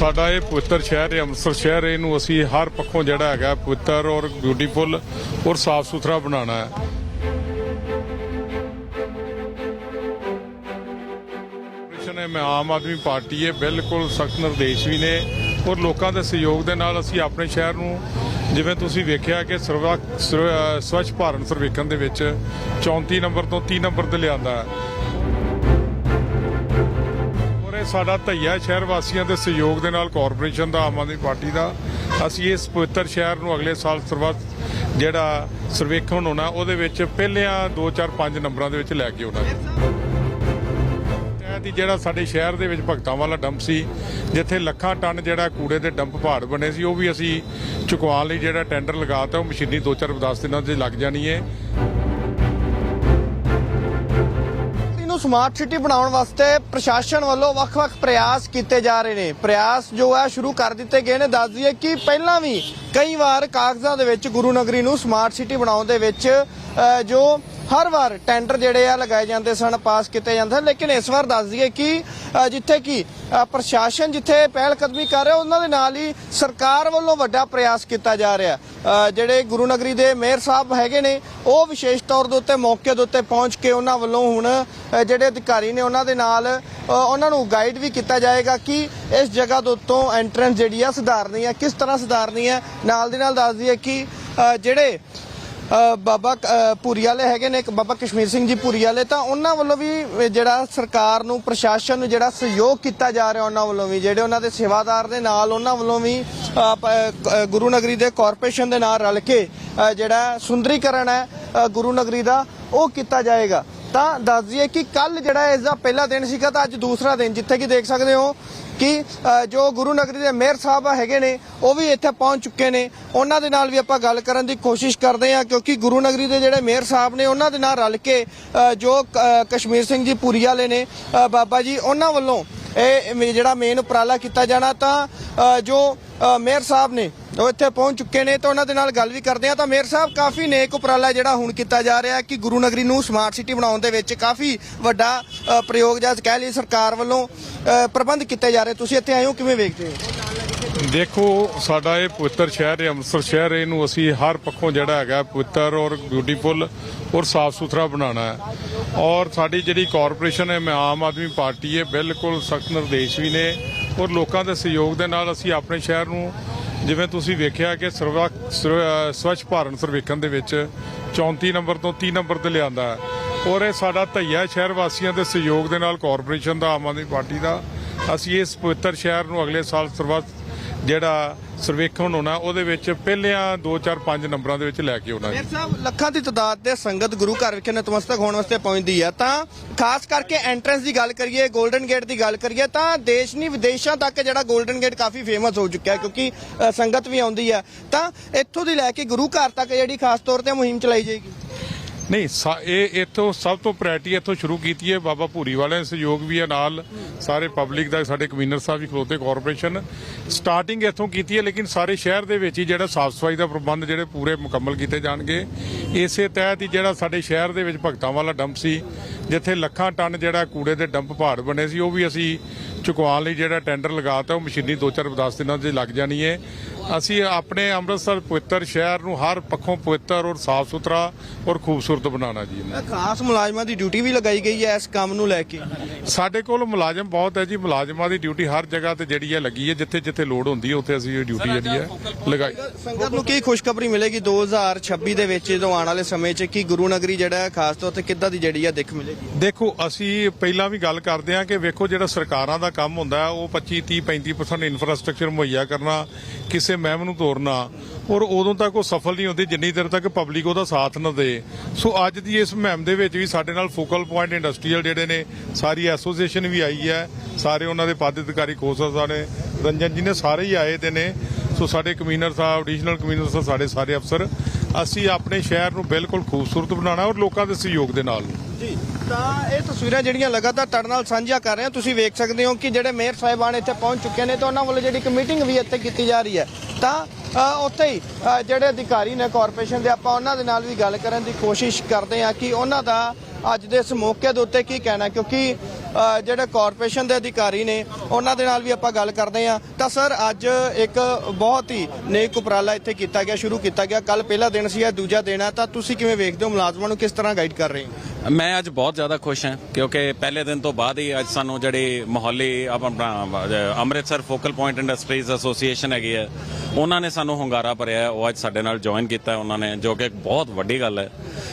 ਸਾਡਾ ਇਹ ਪਵਿੱਤਰ ਸ਼ਹਿਰ ਹੈ, ਅੰਮ੍ਰਿਤਸਰ ਸ਼ਹਿਰ ਇਹਨੂੰ ਅਸੀਂ ਹਰ ਪੱਖੋਂ ਜਿਹੜਾ ਹੈਗਾ ਪਵਿੱਤਰ ਔਰ ਬਿਊਟੀਫੁਲ ਔਰ ਸਾਫ਼ ਸੁਥਰਾ ਬਣਾਉਣਾ ਹੈ। ਆਪਰੇਸ਼ਨ ਮੈਂ ਆਮ ਆਦਮੀ ਪਾਰਟੀ ਹੈ, ਬਿਲਕੁਲ ਸਖਤ ਨਿਰਦੇਸ਼ ਵੀ ਨੇ ਔਰ ਲੋਕਾਂ ਦੇ ਸਹਿਯੋਗ ਦੇ ਨਾਲ ਅਸੀਂ ਆਪਣੇ ਸ਼ਹਿਰ ਨੂੰ ਜਿਵੇਂ ਤੁਸੀਂ ਵੇਖਿਆ ਕਿ ਸਰਵ- ਸਵੱਛ ਭਾਰਤ ਸਰਵੇਖਣ ਦੇ ਵਿੱਚ 34 ਨੰਬਰ ਤੋਂ 30 ਨੰਬਰ ਤੇ ਲਿਆਂਦਾ ਹੈ। ਇਹ ਸਾਡਾ ਧਈਆ ਸ਼ਹਿਰ ਵਾਸੀਆਂ ਦੇ ਸਹਿਯੋਗ ਦੇ ਨਾਲ ਕਾਰਪੋਰੇਸ਼ਨ ਦਾ, ਆਮ ਆਦਮੀ ਪਾਰਟੀ ਦਾ। ਅਸੀਂ ਇਸ ਪਵਿੱਤਰ ਸ਼ਹਿਰ ਨੂੰ ਅਗਲੇ ਸਾਲ ਸਰਬੱਤ ਜਿਹੜਾ ਸਰਵੇਖਣ ਹੋਣਾ, ਉਹਦੇ ਵਿੱਚ ਪਹਿਲਿਆਂ 2 4 5 ਨੰਬਰਾਂ ਦੇ ਵਿੱਚ ਲੈ ਕੇ ਆਉਣਾ। ਦੀ ਜਿਹੜਾ ਸਾਡੇ ਸ਼ਹਿਰ ਦੇ ਵਿੱਚ ਭਗਤਾਂ ਵਾਲਾ ਡੰਪ ਸੀ, ਜਿੱਥੇ ਲੱਖਾਂ ਟਨ ਜਿਹੜਾ ਕੂੜੇ ਦੇ ਡੰਪ ਪਹਾੜ ਬਣੇ ਸੀ, ਉਹ ਵੀ ਅਸੀਂ ਚੁਕਵਾਉਣ ਲਈ ਜਿਹੜਾ ਟੈਂਡਰ ਲਗਾਤਾ ਉਹ ਮਸ਼ੀਨੀ 2-4 10 ਦਿਨਾਂ 'ਚ ਲੱਗ ਜਾਣੀ ਹੈ ਸਮਾਰਟ ਸਿਟੀ ਬਣਾਉਣ ਵਾਸਤੇ ਪ੍ਰਸ਼ਾਸਨ ਵੱਲੋਂ ਵੱਖ-ਵੱਖ ਪ੍ਰਯਾਸ ਕੀਤੇ ਜਾ ਰਹੇ ਨੇ। ਪ੍ਰਯਾਸ ਜੋ ਹੈ ਸ਼ੁਰੂ ਕਰ ਦਿੱਤੇ ਗਏ ਨੇ। ਦੱਸ ਦਈਏ ਕਿ ਪਹਿਲਾਂ ਵੀ ਕਈ ਵਾਰ ਕਾਗਜ਼ਾਂ ਦੇ ਵਿੱਚ ਗੁਰੂ ਨਗਰੀ ਨੂੰ ਸਮਾਰਟ ਸਿਟੀ ਬਣਾਉਣ ਦੇ ਵਿੱਚ ਅ, ਜੋ ਹਰ ਵਾਰ ਟੈਂਡਰ ਜਿਹੜੇ ਆ ਲਗਾਏ ਜਾਂਦੇ ਸਨ, ਪਾਸ ਕੀਤੇ ਜਾਂਦੇ ਸਨ, ਲੇਕਿਨ ਇਸ ਵਾਰ ਦੱਸ ਦਈਏ ਕਿ ਜਿੱਥੇ ਕਿ ਪ੍ਰਸ਼ਾਸਨ ਜਿੱਥੇ ਪਹਿਲ ਕਦਮੀ ਕਰ ਰਿਹਾ, ਉਹਨਾਂ ਦੇ ਨਾਲ ਹੀ ਸਰਕਾਰ ਵੱਲੋਂ ਵੱਡਾ ਪ੍ਰਯਾਸ ਕੀਤਾ ਜਾ ਰਿਹਾ। ਜਿਹੜੇ ਗੁਰੂ ਨਗਰੀ ਦੇ ਮੇਅਰ ਸਾਹਿਬ ਹੈਗੇ ਨੇ, ਉਹ ਵਿਸ਼ੇਸ਼ ਤੌਰ ਦੇ ਉੱਤੇ ਮੌਕੇ ਦੇ ਉੱਤੇ ਪਹੁੰਚ ਕੇ ਉਹਨਾਂ ਵੱਲੋਂ ਹੁਣ ਜਿਹੜੇ ਅਧਿਕਾਰੀ ਨੇ ਉਹਨਾਂ ਦੇ ਨਾਲ ਉਹਨਾਂ ਨੂੰ ਗਾਈਡ ਵੀ ਕੀਤਾ ਜਾਏਗਾ ਕਿ ਇਸ ਜਗ੍ਹਾ ਦੇ ਉੱਤੋਂ ਐਂਟਰੈਂਸ ਜਿਹੜੀ ਆ ਸੁਧਾਰਨੀ ਹੈ ਕਿਸ ਤਰ੍ਹਾਂ ਸੁਧਾਰਨੀ ਹੈ ਨਾਲ ਦੀ ਨਾਲ ਦੱਸ ਦਈਏ ਕਿ ਜਿਹੜੇ ਬਾਬਾ ਅ, ਭੂਰੀ ਵਾਲੇ ਹੈਗੇ ਨੇ ਇੱਕ ਬਾਬਾ ਕਸ਼ਮੀਰ ਸਿੰਘ ਜੀ ਭੂਰੀ ਵਾਲੇ ਤਾਂ ਉਹਨਾਂ ਵੱਲੋਂ ਵੀ ਜਿਹੜਾ ਸਰਕਾਰ ਨੂੰ ਪ੍ਰਸ਼ਾਸਨ ਨੂੰ ਜਿਹੜਾ ਸਹਿਯੋਗ ਕੀਤਾ ਜਾ ਰਿਹਾ ਉਹਨਾਂ ਵੱਲੋਂ ਵੀ ਜਿਹੜੇ ਉਹਨਾਂ ਦੇ ਸੇਵਾਦਾਰ ਦੇ ਨਾਲ ਉਹਨਾਂ ਵੱਲੋਂ ਵੀ ਗੁਰੂ ਨਗਰੀ ਦੇ ਕਾਰਪੋਰੇਸ਼ਨ ਦੇ ਨਾਲ ਰਲ ਕੇ ਜਿਹੜਾ ਸੁੰਦਰੀਕਰਨ ਹੈ ਗੁਰੂ ਨਗਰੀ ਦਾ ਉਹ ਕੀਤਾ ਜਾਏਗਾ। ਤਾਂ ਦੱਸ ਦਈਏ ਕਿ ਕੱਲ ਜਿਹੜਾ ਇਸ ਦਾ ਪਹਿਲਾ ਦਿਨ ਸੀਗਾ ਤਾਂ ਅੱਜ ਦੂਸਰਾ ਦਿਨ ਜਿੱਥੇ ਕਿ ਦੇਖ ਸਕਦੇ ਹੋ ਕਿ ਜੋ ਗੁਰੂ ਨਗਰੀ ਦੇ ਮੇਅਰ ਸਾਹਿਬ ਹੈਗੇ ਨੇ, ਉਹ ਵੀ ਇੱਥੇ ਪਹੁੰਚ ਚੁੱਕੇ ਨੇ। ਉਹਨਾਂ ਦੇ ਨਾਲ ਵੀ ਆਪਾਂ ਗੱਲ ਕਰਨ ਦੀ ਕੋਸ਼ਿਸ਼ ਕਰਦੇ ਹਾਂ, ਕਿਉਂਕਿ ਗੁਰੂ ਨਗਰੀ ਦੇ ਜਿਹੜੇ ਮੇਅਰ ਸਾਹਿਬ ਨੇ, ਉਹਨਾਂ ਦੇ ਨਾਲ ਰਲ ਕੇ ਜੋ ਕਸ਼ਮੀਰ ਸਿੰਘ ਜੀ ਪੂਰੀ ਵਾਲੇ ਨੇ ਬਾਬਾ ਜੀ, ਉਹਨਾਂ ਵੱਲੋਂ ਇਹ ਮੇ- ਜਿਹੜਾ ਮੇਨ ਉਪਰਾਲਾ ਕੀਤਾ ਜਾਣਾ ਤਾਂ ਜੋ ਮੇਅਰ ਸਾਹਿਬ ਨੇ, ਉਹ ਇੱਥੇ ਪਹੁੰਚ ਚੁੱਕੇ ਨੇ, ਤਾਂ ਉਹਨਾਂ ਦੇ ਨਾਲ ਗੱਲ ਵੀ ਕਰਦੇ ਆ ਤਾਂ ਮੇਅਰ ਸਾਹਿਬ, ਕਾਫੀ ਨੇਕ ਉਪਰਾਲਾ ਜਿਹੜਾ ਹੁਣ ਕੀਤਾ ਜਾ ਰਿਹਾ ਕਿ ਗੁਰੂ ਨਗਰੀ ਨੂੰ ਸਮਾਰਟ ਸਿਟੀ ਬਣਾਉਣ ਦੇ ਵਿੱਚ ਕਾਫੀ ਵੱਡਾ ਪ੍ਰਯੋਗ ਜਾਂ ਕਹਿ ਲਈ ਸਰਕਾਰ ਵੱਲੋਂ ਪ੍ਰਬੰਧ ਕੀਤੇ ਜਾ ਰਹੇ। ਤੁਸੀਂ ਇੱਥੇ ਆਏ ਹੋ, ਕਿਵੇਂ ਵੇਖਦੇ ਹੋ? ਦੇਖੋ, ਸਾਡਾ ਇਹ ਪਵਿੱਤਰ ਸ਼ਹਿਰ ਹੈ, ਅੰਮ੍ਰਿਤਸਰ ਸ਼ਹਿਰ ਇਹਨੂੰ ਅਸੀਂ ਹਰ ਪੱਖੋਂ ਜਿਹੜਾ ਹੈਗਾ ਪਵਿੱਤਰ ਔਰ ਬਿਊਟੀਫੁਲ ਔਰ ਸਾਫ਼ ਸੁਥਰਾ ਬਣਾਉਣਾ ਹੈ। ਔਰ ਸਾਡੀ ਜਿਹੜੀ ਕਾਰਪੋਰੇਸ਼ਨ ਹੈ, ਮੈਂ ਆਮ ਆਦਮੀ ਪਾਰਟੀ ਹੈ, ਬਿਲਕੁਲ ਸਖਤ ਨਿਰਦੇਸ਼ ਵੀ ਨੇ ਔਰ ਲੋਕਾਂ ਦੇ ਸਹਿਯੋਗ ਦੇ ਨਾਲ ਅਸੀਂ ਆਪਣੇ ਸ਼ਹਿਰ ਨੂੰ ਜਿਵੇਂ ਤੁਸੀਂ ਵੇਖਿਆ ਕਿ ਸਰਵਾ ਸਵੱਛ ਭਾਰਤ ਸਰਵੇਖਣ ਦੇ ਵਿੱਚ 34 ਨੰਬਰ ਤੋਂ 30 ਨੰਬਰ ਤੇ ਲਿਆਂਦਾ ਹੈ। ਔਰ ਇਹ ਸਾਡਾ ਧਈਆ ਸ਼ਹਿਰ ਵਾਸੀਆਂ ਦੇ ਸਹਿਯੋਗ ਦੇ ਨਾਲ ਕਾਰਪੋਰੇਸ਼ਨ ਦਾ, ਆਮ ਆਦਮੀ ਪਾਰਟੀ ਦਾ, ਅਸੀਂ ਇਸ ਪਵਿੱਤਰ ਸ਼ਹਿਰ ਨੂੰ ਅਗਲੇ ਸਾਲ ਸਰਬੱਤ ਜਿਹੜਾ ਸਰਵੇਖਣ ਹੋਣਾ ਉਹਦੇ ਵਿੱਚ ਪਹਿਲਿਆਂ 2 4 5 ਨੰਬਰਾਂ ਦੇ ਵਿੱਚ ਲੈ ਕੇ ਆਉਣਾ ਜੀ ਮੇਰ ਸਾਹਿਬ ਲੱਖਾਂ ਦੀ ਤਦਾਦ ਦੇ ਸੰਗਤ ਗੁਰੂ ਘਰ ਵਿਖੇ ਨਤਮਸਤਕ ਹੋਣ ਵਾਸਤੇ ਪਹੁੰਚਦੀ ਹੈ ਤਾਂ ਖਾਸ ਕਰਕੇ ਐਂਟਰੈਂਸ ਦੀ ਗੱਲ ਕਰੀਏ 골ਡਨ ਗੇਟ ਦੀ ਗੱਲ ਕਰੀਏ ਤਾਂ ਦੇਸ਼ ਨਹੀਂ ਵਿਦੇਸ਼ਾਂ ਤੱਕ ਜਿਹੜਾ 골ਡਨ ਗੇਟ ਕਾਫੀ ਫੇਮਸ ਹੋ ਚੁੱਕਿਆ ਹੈ ਕਿਉਂਕਿ ਅ, ਸੰਗਤ ਵੀ ਆਉਂਦੀ ਹੈ ਤਾਂ ਇੱਥੋਂ ਦੀ ਲੈ ਕੇ ਗੁਰੂ ਘਰ ਤੱਕ ਜਿਹੜੀ ਖਾਸ ਤੌਰ ਤੇ ਮੁਹਿੰਮ ਚਲਾਈ ਜਾਏਗੀ? ਨਹੀਂ, ਸਾ- ਇਹ ਇੱਥੋਂ ਸਭ ਤੋਂ ਪ੍ਰਾਇਰਟੀ ਇੱਥੋਂ ਸ਼ੁਰੂ ਕੀਤੀ ਹੈ ਬਾਬਾ ਭੂਰੀ ਵਾਲਿਆਂ ਦੇ ਸਹਿਯੋਗ ਵੀ ਹੈ ਨਾਲ ਸਾਰੇ ਪਬਲਿਕ ਦਾ, ਸਾਡੇ ਕਮਿਸ਼ਨਰ ਸਾਹਿਬ ਵੀ ਖਲੋਤੇ ਕਾਰਪੋਰੇਸ਼ਨ ਸਟਾਰਟਿੰਗ ਇੱਥੋਂ ਕੀਤੀ ਹੈ, ਲੇਕਿਨ ਸਾਰੇ ਸ਼ਹਿਰ ਦੇ ਵਿੱਚ ਹੀ ਜਿਹੜਾ ਸਾਫ਼ ਸਫ਼ਾਈ ਦਾ ਪ੍ਰਬੰਧ ਜਿਹੜੇ ਪੂਰੇ ਮੁਕੰਮਲ ਕੀਤੇ ਜਾਣਗੇ। ਇਸੇ ਤਹਿਤ ਹੀ ਜਿਹੜਾ ਸਾਡੇ ਸ਼ਹਿਰ ਦੇ ਵਿੱਚ ਭਗਤਾਂ ਵਾਲਾ ਡੰਪ ਸੀ, ਜਿੱਥੇ ਲੱਖਾਂ ਟਨ ਜਿਹੜਾ ਕੂੜੇ ਦੇ ਡੰਪ ਪਹਾੜ ਬਣੇ ਸੀ, ਉਹ ਵੀ ਅਸੀਂ ਚੁਕਵਾਉਣ ਲਈ ਜਿਹੜਾ ਟੈਂਡਰ ਲਗਾਤਾ ਉਹ ਮਸ਼ੀਨੀ 2-4 10 ਦਿਨਾਂ 'ਚ ਲੱਗ ਜਾਣੀ ਹੈ ਅਸੀਂ ਆਪਣੇ ਅੰਮ੍ਰਿਤਸਰ ਪਵਿੱਤਰ ਸ਼ਹਿਰ ਨੂੰ ਹਰ ਪੱਖੋਂ ਪਵਿੱਤਰ ਔਰ ਸਾਫ਼ ਸੁਥਰਾ ਔਰ ਖੂਬਸੂਰਤ ਬਣਾਉਣਾ ਜੀ ਖਾਸ ਮੁਲਾਜ਼ਮਾਂ ਦੀ ਡਿਊਟੀ ਵੀ ਲਗਾਈ ਗਈ ਹੈ ਇਸ ਕੰਮ ਨੂੰ ਲੈ ਕੇ? ਸਾਡੇ ਕੋਲ ਮੁਲਾਜ਼ਮ ਬਹੁਤ ਹੈ ਜੀ ਮੁਲਾਜ਼ਮਾਂ ਦੀ ਡਿਊਟੀ ਹਰ ਜਗ੍ਹਾ ਤੇ ਜਿਹੜੀ ਹੈ ਲੱਗੀ ਹੈ ਜਿੱਥੇ ਜਿੱਥੇ ਲੋੜ ਹੁੰਦੀ ਹੈ ਉੱਥੇ ਅਸੀਂ ਇਹ ਡਿਊਟੀ ਜਿਹੜੀ ਹੈ ਲਗਾਈ। ਸੰਗਤ ਨੂੰ ਕੀ ਖੁਸ਼ਖਬਰੀ ਮਿਲੇਗੀ 2026 ਦੇ ਵਿੱਚ ਜਦੋਂ ਆਉਣ ਵਾਲੇ ਸਮੇਂ 'ਚ? ਕਿ ਗੁਰੂ ਨਗਰੀ ਜਿਹੜਾ ਖਾਸ ਤੌਰ ਤੇ ਕਿੱਦਾਂ ਦੀ ਜਿਹੜੀ ਹੈ ਦਿੱਖ ਮਿਲੇਗੀ? ਦੇਖੋ ਅਸੀਂ ਪਹਿਲਾਂ ਵੀ ਗੱਲ ਕਰਦੇ ਹਾਂ ਕਿ ਵੇਖੋ ਜਿਹੜਾ ਸਰਕਾਰਾਂ ਦਾ ਕੰਮ ਹੁੰਦਾ ਉਹ 25 30 35% ਇਨਫਰਾਸਟ੍ਰਕਚਰ ਮੁਹੱਈਆ ਕਰਨਾ, ਕਿਸੇ ਮਹਿਮ ਨੂੰ ਤੋਰਨਾ ਔਰ ਉਦੋਂ ਤੱਕ ਉਹ ਸਫਲ ਨਹੀਂ ਹੁੰਦੀ, ਜਿੰਨੀ ਦੇਰ ਤੱਕ ਪਬਲਿਕ ਉਹਦਾ ਸਾਥ ਨਾ ਦੇ। ਸੋ ਅੱਜ ਦੀ ਇਸ ਮਹਿਮ ਦੇ ਵਿੱਚ ਵੀ ਸਾਡੇ ਨਾਲ ਫੋਕਲ ਪੁਆਇੰਟ ਇੰਡਸਟਰੀਅਲ ਜਿਹੜੇ ਨੇ, ਸਾਰੀ ਐਸੋਸੀਏਸ਼ਨ ਵੀ ਆਈ ਹੈ, ਸਾਰੇ ਉਹਨਾਂ ਦੇ ਪਦ ਅਧਿਕਾਰੀ ਖੋਸਾ ਸਾਹਿਬ ਰੰਜਨ ਜੀ ਨੇ ਸਾਰੇ ਹੀ ਆਏ ਦੇ ਨੇ। ਸੋ ਸਾਡੇ ਕਮਿਸ਼ਨਰ ਸਾਹਿਬ ਐਡੀਸ਼ਨਲ ਕਮਿਸ਼ਨਰ ਸਾਹਿਬ, ਸਾਡੇ ਸਾਰੇ ਅਫਸਰ, ਅਸੀਂ ਆਪਣੇ ਸ਼ਹਿਰ ਨੂੰ ਬਿਲਕੁਲ ਖੂਬਸੂਰਤ ਬਣਾਉਣਾ ਔਰ ਲੋਕਾਂ ਦੇ ਸਹਿਯੋਗ ਦੇ ਨਾਲ। ਜੀ, ਤਾਂ ਇਹ ਤਸਵੀਰਾਂ ਜਿਹੜੀਆਂ ਲਗਾਤਾਰ ਤੁਹਾਡੇ ਨਾਲ ਸਾਂਝੀਆਂ ਕਰ ਰਹੇ ਹਾਂ। ਤੁਸੀਂ ਵੇਖ ਸਕਦੇ ਹੋ ਕਿ ਜਿਹੜੇ ਮੇਅਰ ਸਾਹਿਬਾਨ ਇੱਥੇ ਪਹੁੰਚ ਚੁੱਕੇ ਨੇ ਤਾਂ ਉਹਨਾਂ ਵੱਲੋਂ ਜਿਹੜੀ ਇੱਕ ਮੀਟਿੰਗ ਵੀ ਇੱਥੇ ਕੀਤੀ ਜਾ ਰਹੀ ਹੈ। ਤਾਂ ਉੱਥੇ ਹੀ ਜਿਹੜੇ ਅਧਿਕਾਰੀ ਨੇ ਕਾਰਪੋਰੇਸ਼ਨ ਦੇ, ਆਪਾਂ ਉਹਨਾਂ ਦੇ ਨਾਲ ਵੀ ਗੱਲ ਕਰਨ ਦੀ ਕੋਸ਼ਿਸ਼ ਕਰਦੇ ਹਾਂ ਕਿ ਉਹਨਾਂ ਦਾ ਅੱਜ ਦੇ ਇਸ ਮੌਕੇ ਦੇ ਉੱਤੇ ਕੀ ਕਹਿਣਾ ਕਿਉਂਕਿ ਜਿਹੜੇ ਕਾਰਪੋਰੇਸ਼ਨ ਦੇ ਅਧਿਕਾਰੀ ਨੇ, ਉਹਨਾਂ ਦੇ ਨਾਲ ਵੀ ਆਪਾਂ ਗੱਲ ਕਰਦੇ ਹਾਂ। ਤਾਂ ਸਰ, ਅੱਜ ਇੱਕ ਬਹੁਤ ਹੀ ਨੇਕ ਉਪਰਾਲਾ ਇੱਥੇ ਕੀਤਾ ਗਿਆ, ਸ਼ੁਰੂ ਕੀਤਾ ਗਿਆ। ਕੱਲ ਪਹਿਲਾ ਦਿਨ ਸੀ, ਇਹ ਦੂਜਾ ਦਿਨ ਹੈ। ਤਾਂ ਤੁਸੀਂ ਕਿਵੇਂ ਵੇਖਦੇ ਹੋ? ਮੁਲਾਜ਼ਮਾਂ ਨੂੰ ਕਿਸ ਤਰ੍ਹਾਂ ਗਾਈਡ ਕਰ ਰਹੇ ਹੋ? ਮੈਂ ਅੱਜ ਬਹੁਤ ਜ਼ਿਆਦਾ ਖੁਸ਼ ਹਾਂ, ਕਿਉਂਕਿ ਪਹਿਲੇ ਦਿਨ ਤੋਂ ਬਾਅਦ ਹੀ ਅੱਜ ਸਾਨੂੰ ਜਿਹੜੀ ਮੋਹਾਲੀ, ਆਪਣਾ Amritsar focal point industries association ਹੈਗੀ ਹੈ ਉਹਨਾਂ ਨੇ ਸਾਨੂੰ ਹੁੰਗਾਰਾ ਭਰਿਆ ਉਹ ਅੱਜ ਸਾਡੇ ਨਾਲ ਜੁਆਇਨ ਕੀਤਾ ਉਹਨਾਂ ਨੇ, ਜੋ ਕਿ ਇੱਕ ਬਹੁਤ ਵੱਡੀ ਗੱਲ ਹੈ।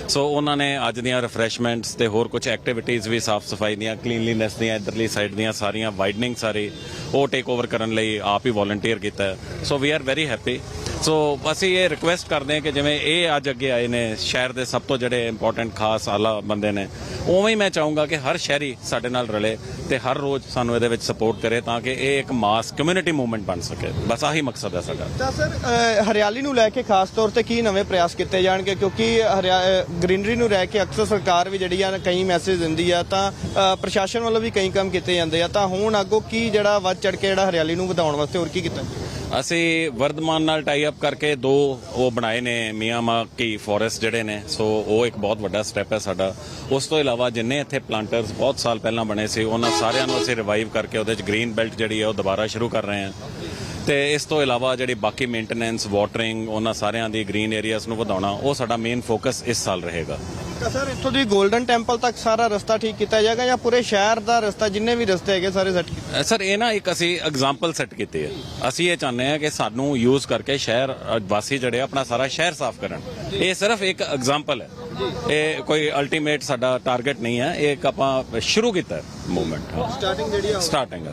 ਸੋ ਉਹਨਾਂ ਨੇ ਅੱਜ ਦੀਆਂ ਰਿਫਰੈਸ਼ਮੈਂਟਸ ਤੇ ਹੋਰ ਕੁਝ ਐਕਟੀਵਿਟੀਜ਼ ਵੀ ਸਾਫ਼ ਸਫ਼ਾਈ ਦੀਆਂ ਕਲੀਨਲੀਨੈਸ ਦੀਆਂ, ਇਧਰਲੀ ਸਾਈਡ ਦੀਆਂ ਸਾਰੀਆਂ ਵਾਈਡਨਿੰਗ ਸਾਰੀ ਉਹ ਟੇਕ ਓਵਰ ਕਰਨ ਲਈ ਆਪ ਹੀ ਵੋਲੰਟੀਅਰ ਕੀਤਾ so we are very happy so ਅਸੀਂ ਇਹ ਰਿਕੁਐਸਟ ਕਰਦੇ ਹਾਂ ਕਿ ਜਿਵੇਂ ਇਹ ਅੱਜ ਅੱਗੇ ਆਏ ਨੇ ਸ਼ਹਿਰ ਦੇ ਸਭ ਤੋਂ ਜਿਹੜੇ ਇੰਪੋਰਟੈਂਟ ਖਾਸ ਆਲਾ ਬੰਦੇ ਨੇ, ਉਵੇਂ ਹੀ ਮੈਂ ਚਾਹੂੰਗਾ ਕਿ ਹਰ ਸ਼ਹਿਰੀ ਸਾਡੇ ਨਾਲ ਰਲੇ ਤੇ ਹਰ ਰੋਜ਼ ਸਾਨੂੰ ਇਹਦੇ ਵਿੱਚ ਸਪੋਰਟ ਕਰੇ ਤਾਂ ਕਿ ਇਹ ਇੱਕ ਮਾਸ ਕਮਿਊਨਿਟੀ ਮੂਵਮੈਂਟ ਬਣ ਸਕੇ। ਬਸ ਆਹੀ ਮਕਸਦ ਹੈ ਸਾਡਾ। ਤਾਂ ਸਰ ਹਰਿਆਲੀ ਨੂੰ ਲੈ ਕੇ ਖਾਸ ਤੌਰ ਤੇ ਕੀ ਨਵੇਂ ਪ੍ਰਯਾਸ ਕੀਤੇ ਜਾਣਗੇ? ਕਿਉਂਕਿ ਗ੍ਰੀਨਰੀ ਨੂੰ ਲੈ ਕੇ ਅਕਸਰ ਸਰਕਾਰ ਵੀ ਜਿਹੜੀ ਆ ਕਈ ਮੈਸੇਜ ਦਿੰਦੀ ਆ, ਤਾਂ ਪ੍ਰਸ਼ਾਸਨ ਵੱਲੋਂ ਵੀ ਕਈ ਕੰਮ ਕੀਤੇ ਜਾਂਦੇ ਆ। ਤਾਂ ਹੁਣ ਅੱਗੋਂ ਕੀ ਜਿਹੜਾ ਵੱਧ ਚੜ ਕੇ ਜਿਹੜਾ ਹਰਿਆਲੀ ਨੂੰ ਵਧਾਉਣ ਵਾਸਤੇ ਹੋਰ ਕੀ ਕੀਤਾ? ਅਸੀਂ ਵਰਧਮਾਨ ਨਾਲ ਟਾਈ ਅਪ ਕਰਕੇ ਦੋ ਉਹ ਬਣਾਏ ਨੇ ਮੀਆਂਮਾਕੀ ਫੋਰੈਸਟ ਜਿਹੜੇ ਨੇ ਸੋ ਉਹ ਇੱਕ ਬਹੁਤ ਵੱਡਾ ਸਟੈਪ ਹੈ ਸਾਡਾ। ਉਸ ਤੋਂ ਇਲਾਵਾ ਜਿੰਨੇ ਇੱਥੇ ਪਲਾਂਟਰਸ ਬਹੁਤ ਸਾਲ ਪਹਿਲਾਂ ਬਣੇ ਸੀ, ਉਹਨਾਂ ਸਾਰਿਆਂ ਨੂੰ ਅਸੀਂ ਰਿਵਾਈਵ ਕਰਕੇ ਉਹਦੇ ਚ ਗ੍ਰੀਨ ਬੈਲਟ ਜਿਹੜੀ ਹੈ ਉਹ ਦੁਬਾਰਾ ਸ਼ੁਰੂ ਕਰ ਰਹੇ ਹਾਂ। ਤੇ ਇਸ ਤੋਂ ਇਲਾਵਾ ਜਿਹੜੀ ਬਾਕੀ ਮੇਨਟੇਨੈਂਸ ਵਾਟਰਿੰਗ ਉਹਨਾਂ ਸਾਰਿਆਂ ਦੀ ਗ੍ਰੀਨ ਏਰੀਆਜ਼ ਨੂੰ ਵਧਾਉਣਾ, ਉਹ ਸਾਡਾ ਮੇਨ ਫੋਕਸ ਇਸ ਸਾਲ ਰਹੇਗਾ। ਤਾਂ ਸਰ ਇੱਥੋਂ ਦੀ 골ਡਨ ਟੈਂਪਲ ਤੱਕ ਸਾਰਾ ਰਸਤਾ ਠੀਕ ਕੀਤਾ ਜਾਏਗਾ ਜਾਂ ਪੂਰੇ ਸ਼ਹਿਰ ਦਾ ਰਸਤਾ ਜਿੰਨੇ ਵੀ ਰਸਤੇ ਹੈਗੇ ਸਾਰੇ ਸੈੱਟ ਕੀਤੇ ਸਰ ਇਹ ਨਾ ਇੱਕ ਅਸੀਂ ਐਗਜ਼ਾਮਪਲ ਸੈੱਟ ਕੀਤੀ ਹੈ ਅਸੀਂ ਇਹ ਚਾਹੁੰਦੇ ਹਾਂ ਕਿ ਸਾਨੂੰ ਯੂਜ਼ ਕਰਕੇ ਸ਼ਹਿਰ ਵਾਸੀ ਜਿਹੜੇ ਆ, ਆਪਣਾ ਸਾਰਾ ਸ਼ਹਿਰ ਸਾਫ਼ ਕਰਨ। ਇਹ ਸਿਰਫ ਇੱਕ ਐਗਜ਼ਾਮਪਲ ਹੈ। ਇਹ ਕੋਈ ਅਲਟੀਮੇਟ ਸਾਡਾ ਟਾਰਗੇਟ ਨਹੀਂ ਹੈ। ਇਹ ਇੱਕ ਆਪਾਂ ਸ਼ੁਰੂ ਕੀਤਾ ਮੂਵਮੈਂਟ ਸਟਾਰਟਿੰਗ ਜਿਹੜੀ ਆ ਸਟਾਰਟਿੰਗ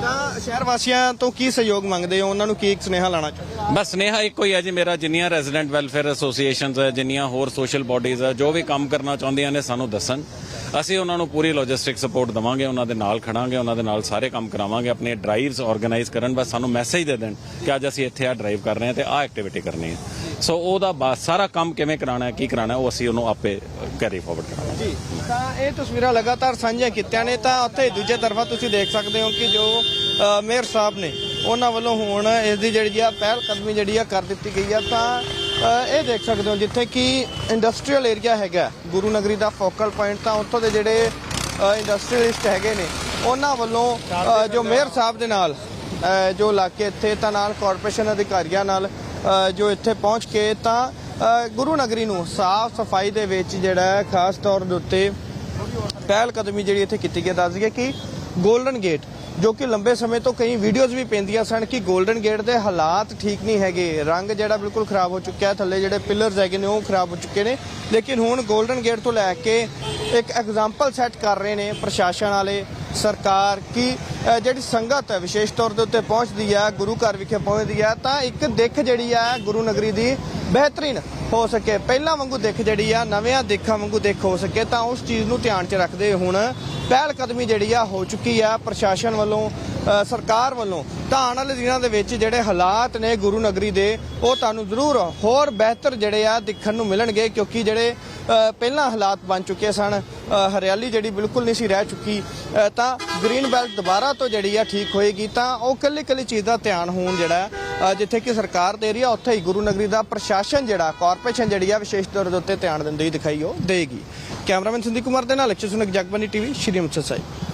ਤਾਂ ਸ਼ਹਿਰ ਵਾਸੀਆਂ ਤੋਂ ਕੀ ਸਹਿਯੋਗ ਮੰਗਦੇ ਹੋ? ਉਹਨਾਂ ਨੂੰ ਕੀ ਸੁਨੇਹਾ ਲਾਣਾ ਚਾਹੁੰਦੇ ਬਸ ਸਨੇਹਾ ਇੱਕੋ ਹੀ ਹੈ ਜੀ ਮੇਰਾ ਜਿੰਨੀਆਂ ਰੈਜ਼ੀਡੈਂਟ ਵੈਲਫੇਅਰ ਐਸੋਸੀਏਸ਼ਨਸ ਹੈ ਜਿੰਨੀਆਂ ਹੋਰ ਸੋਸ਼ਲ ਬਾਡੀਜ਼ ਹੈ ਜੋ ਵੀ ਕੰਮ ਕਰਨਾ ਚਾਹੁੰਦੀਆਂ ਨੇ ਸਾਨੂੰ ਦੱਸਣ। ਅਸੀਂ ਉਹਨਾਂ ਨੂੰ ਪੂਰੀ ਲੌਜਿਸਟਿਕ ਸਪੋਰਟ ਦਵਾਂਗੇ ਉਹਨਾਂ ਦੇ ਨਾਲ ਖੜਾਂਗੇ ਉਹਨਾਂ ਦੇ ਨਾਲ ਸਾਰੇ ਕੰਮ ਕਰਾਵਾਂਗੇ ਆਪਣੇ ਡਰਾਈਵਸ ਆਰਗੇਨਾਈਜ਼ ਕਰਨ ਬਸ ਸਾਨੂੰ ਮੈਸੇਜ ਦੇ ਦੇਣ ਕਿ ਅੱਜ ਅਸੀਂ ਇੱਥੇ ਆ ਡਰਾਈਵ ਕਰ ਰਹੇ ਹਾਂ ਤੇ ਆਹ ਐਕਟੀਵਿਟੀ ਕਰਨੀ ਹੈ। ਸੋ ਉਹਦਾ ਸਾਰਾ ਕੰਮ ਕਿਵੇਂ ਕਰਾਉਣਾ ਹੈ ਕੀ ਕਰਾਉਣਾ ਹੈ ਉਹ ਅਸੀਂ ਉਹਨੂੰ ਆਪੇ ਕੈਰੀ ਫਾਰਵਰਡ ਕਰਾਂਗੇ। ਜੀ ਤਾਂ ਇਹ ਤਸਵੀਰਾਂ ਲਗਾਤਾਰ ਸਾਂਝੀਆਂ ਕੀਤੀਆਂ ਨੇ ਤਾਂ ਉੱਥੇ ਦੂਜੇ ਤਰਫਾ ਤੁਸੀਂ ਦੇਖ ਸਕਦੇ ਹੋ ਕਿ ਜੋ ਮੇਅਰ ਸਾਹਿਬ ਨੇ ਉਹਨਾਂ ਵੱਲੋਂ ਹੁਣ ਇਸ ਦੀ ਜਿਹੜੀ ਆ ਪਹਿਲ ਕਦਮੀ ਜਿਹੜੀ ਆ ਕਰ ਦਿੱਤੀ ਗਈ ਆ ਤਾਂ ਇਹ ਦੇਖ ਸਕਦੇ ਹੋ ਜਿੱਥੇ ਕਿ ਇੰਡਸਟਰੀਅਲ ਏਰੀਆ ਹੈਗਾ, ਗੁਰੂ ਨਗਰੀ ਦਾ ਫੋਕਲ ਪੁਆਇੰਟ ਤਾਂ ਉੱਥੋਂ ਦੇ ਜਿਹੜੇ ਇੰਡਸਟਰੀਅਲਿਸਟ ਹੈਗੇ ਨੇ, ਉਹਨਾਂ ਵੱਲੋਂ ਜੋ ਮੇਅਰ ਸਾਹਿਬ ਦੇ ਨਾਲ ਜੋ ਇਲਾਕੇ ਇੱਥੇ ਤਾਂ ਨਾਲ ਕਾਰਪੋਰੇਸ਼ਨ ਅਧਿਕਾਰੀਆਂ ਨਾਲ ਜੋ ਇੱਥੇ ਪਹੁੰਚ ਕੇ ਤਾਂ ਗੁਰੂ ਨਗਰੀ ਨੂੰ ਸਾਫ਼ ਸਫ਼ਾਈ ਦੇ ਵਿੱਚ ਜਿਹੜਾ ਖਾਸ ਤੌਰ ਦੇ ਉੱਤੇ ਪਹਿਲ ਕਦਮੀ ਜਿਹੜੀ ਇੱਥੇ ਕੀਤੀ ਗਈ ਹੈ। ਦੱਸ ਦਈਏ ਕਿ ਗੋਲਡਨ ਗੇਟ ਜੋ ਕਿ ਲੰਬੇ ਸਮੇਂ ਤੋਂ ਕਈ ਵੀਡੀਓਜ਼ ਵੀ ਪੈਂਦੀਆਂ ਸਨ ਕਿ 골ਡਨ ਗੇਟ ਦੇ ਹਾਲਾਤ ਠੀਕ ਨਹੀਂ ਹੈਗੇ। ਰੰਗ ਜਿਹੜਾ ਬਿਲਕੁਲ ਖਰਾਬ ਹੋ ਚੁੱਕਿਆ, ਥੱਲੇ ਜਿਹੜੇ ਪਿਲਰਸ ਹੈਗੇ ਨੇ ਉਹ ਖਰਾਬ ਹੋ ਚੁੱਕੇ ਨੇ। ਲੇਕਿਨ ਹੁਣ 골ਡਨ ਗੇਟ ਤੋਂ ਲੈ ਕੇ ਇੱਕ ਐਗਜ਼ਾਮਪਲ ਸੈੱਟ ਕਰ ਰਹੇ ਨੇ ਪ੍ਰਸ਼ਾਸਨ ਵਾਲੇ, ਸਰਕਾਰ, ਕਿ ਜਿਹੜੀ ਸੰਗਤ ਹੈ ਵਿਸ਼ੇਸ਼ ਤੌਰ ਦੇ ਉੱਤੇ ਪਹੁੰਚਦੀ ਹੈ ਗੁਰੂ ਘਰ ਵਿਖੇ ਪਹੁੰਚਦੀ ਹੈ ਤਾਂ ਇੱਕ ਦਿੱਖ ਜਿਹੜੀ ਹੈ ਗੁਰੂ ਨਗਰੀ ਦੀ ਬਿਹਤਰੀਨ ਹੋ ਸਕੇ। ਪਹਿਲਾਂ ਵਾਂਗੂ ਦਿੱਖ ਜਿਹੜੀ ਆ, ਨਵਿਆਂ ਦੇਖਾਂ ਵਾਂਗੂ ਦਿੱਖ ਹੋ ਸਕੇ, ਤਾਂ ਉਸ ਚੀਜ਼ ਨੂੰ ਧਿਆਨ 'ਚ ਰੱਖਦੇ ਹੁਣ ਪਹਿਲ ਕਦਮੀ ਜਿਹੜੀ ਆ ਹੋ ਚੁੱਕੀ ਆ ਪ੍ਰਸ਼ਾਸਨ ਵੱਲੋਂ ਸਰਕਾਰ ਵੱਲੋਂ। ਤਾਂ ਆਉਣ ਵਾਲੇ ਦਿਨਾਂ ਦੇ ਵਿੱਚ ਜਿਹੜੇ ਹਾਲਾਤ ਨੇ ਗੁਰੂ ਨਗਰੀ ਦੇ, ਉਹ ਤੁਹਾਨੂੰ ਜ਼ਰੂਰ ਹੋਰ ਬਿਹਤਰ ਜਿਹੜੇ ਆ ਦੇਖਣ ਨੂੰ ਮਿਲਣਗੇ, ਕਿਉਂਕਿ ਜਿਹੜੇ ਪਹਿਲਾਂ ਹਾਲਾਤ ਬਣ ਚੁੱਕੇ ਸਨ ਹਰਿਆਲੀ ਜਿਹੜੀ ਬਿਲਕੁਲ ਨਹੀਂ ਸੀ ਰਹਿ ਚੁੱਕੀ ਤਾਂ ਗ੍ਰੀਨ ਬੈਲਟ ਦੁਬਾਰਾ ਤੋਂ ਜਿਹੜੀ ਆ ਠੀਕ ਹੋਏਗੀ ਤਾਂ ਉਹ ਕੱਲੀ ਕੱਲੀ ਚੀਜ਼ ਦਾ ਧਿਆਨ ਹੋਣ ਜਿਹੜਾ ਜਿੱਥੇ ਕਿ ਸਰਕਾਰ ਦੇ ਰਹੀ ਆ, ਉੱਥੇ ਹੀ ਗੁਰੂ ਨਗਰੀ ਦਾ ਪ੍ਰਸ਼ਾਸਨ ਜਿਹੜਾ ਕਾਰਪੋਰੇਸ਼ਨ ਜਿਹੜੀ ਆ, ਵਿਸ਼ੇਸ਼ ਤੌਰ ਦੇ ਉੱਤੇ ਧਿਆਨ ਦਿੰਦੀ ਦਿਖਾਈ ਉਹ ਦੇਗੀ। ਕੈਮਰਾਮੈਨ ਸੰਦੀਪ ਕੁਮਾਰ ਦੇ ਨਾਲ ਲਕਸ਼ੇ ਸੁਨਕ ਜਗਬਾਨੀ ਟੀਵੀ, ਸ਼੍ਰੀ ਅੰਮ੍ਰਿਤਸਰ ਸਾਹਿਬ।